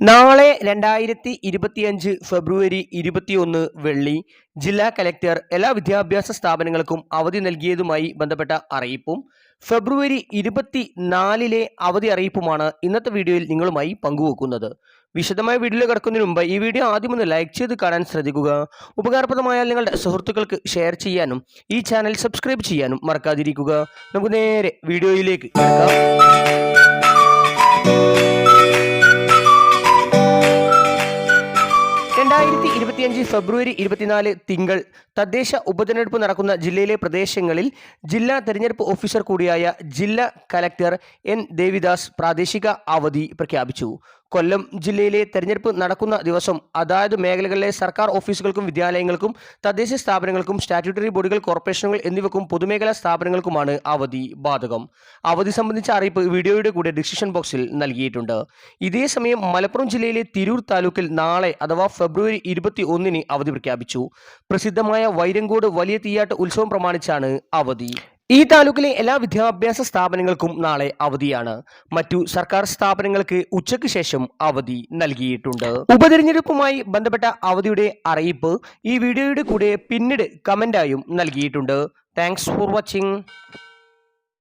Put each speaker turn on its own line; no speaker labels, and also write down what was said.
നാളെ രണ്ടായിരത്തി ഇരുപത്തിയഞ്ച് ഫെബ്രുവരി ഇരുപത്തിയൊന്ന് വെള്ളി ജില്ലാ കലക്ടർ എല്ലാ വിദ്യാഭ്യാസ സ്ഥാപനങ്ങൾക്കും അവധി നൽകിയതുമായി ബന്ധപ്പെട്ട അറിയിപ്പും ഫെബ്രുവരി ഇരുപത്തി നാലിലെ അവധി അറിയിപ്പുമാണ് ഇന്നത്തെ വീഡിയോയിൽ നിങ്ങളുമായി പങ്കുവെക്കുന്നത്. വിശദമായ വീഡിയോ കിടക്കുന്നതിന് മുമ്പ് ഈ വീഡിയോ ആദ്യം ഒന്ന് ലൈക്ക് ചെയ്ത് കാണാൻ ശ്രദ്ധിക്കുക. ഉപകാരപ്രദമായാൽ നിങ്ങളുടെ സുഹൃത്തുക്കൾക്ക് ഷെയർ ചെയ്യാനും ഈ ചാനൽ സബ്സ്ക്രൈബ് ചെയ്യാനും മറക്കാതിരിക്കുക. നമുക്ക് നേരെ വീഡിയോയിലേക്ക് കിടക്കാം. ഇരുപത്തിയഞ്ച് ഫെബ്രുവരി ഇരുപത്തിനാല് തിങ്കൾ തദ്ദേശ ഉപതെരഞ്ഞെടുപ്പ് നടക്കുന്ന ജില്ലയിലെ പ്രദേശങ്ങളിൽ ജില്ലാ തെരഞ്ഞെടുപ്പ് ഓഫീസർ കൂടിയായ ജില്ലാ കലക്ടർ എൻ. ദേവിദാസ് പ്രാദേശിക അവധി പ്രഖ്യാപിച്ചു. കൊല്ലം ജില്ലയിലെ തെരഞ്ഞെടുപ്പ് നടക്കുന്ന ദിവസം അതായത് മേഖലകളിലെ സർക്കാർ ഓഫീസുകൾക്കും വിദ്യാലയങ്ങൾക്കും തദ്ദേശ സ്ഥാപനങ്ങൾക്കും സ്റ്റാറ്റ്യൂട്ടറി ബോഡികൾ കോർപ്പറേഷനുകൾ എന്നിവക്കും പൊതുമേഖലാ സ്ഥാപനങ്ങൾക്കുമാണ് അവധി ബാധകം. അവധി സംബന്ധിച്ച അറിയിപ്പ് വീഡിയോയുടെ കൂടെ ഡിസിഷൻ ബോക്സിൽ നൽകിയിട്ടുണ്ട്. ഇതേസമയം മലപ്പുറം ജില്ലയിലെ തിരൂർ താലൂക്കിൽ നാളെ അഥവാ ഫെബ്രുവരി ഇരുപത്തി ഒന്നിന് അവധി പ്രഖ്യാപിച്ചു. പ്രസിദ്ധമായ വൈരങ്കോട് വലിയ തീയാട്ട് ഉത്സവം പ്രമാണിച്ചാണ് അവധി. ഈ താലൂക്കിലെ എല്ലാ വിദ്യാഭ്യാസ സ്ഥാപനങ്ങൾക്കും നാളെ അവധിയാണ്. മറ്റു സർക്കാർ സ്ഥാപനങ്ങൾക്ക് ഉച്ചയ്ക്ക് ശേഷം അവധി നൽകിയിട്ടുണ്ട്. ഉപതെരഞ്ഞെടുപ്പുമായി ബന്ധപ്പെട്ട അവധിയുടെ അറിയിപ്പ് ഈ വീഡിയോയുടെ കൂടെ പിന്നീട് കമന്റായും നൽകിയിട്ടുണ്ട്. Thanks for watching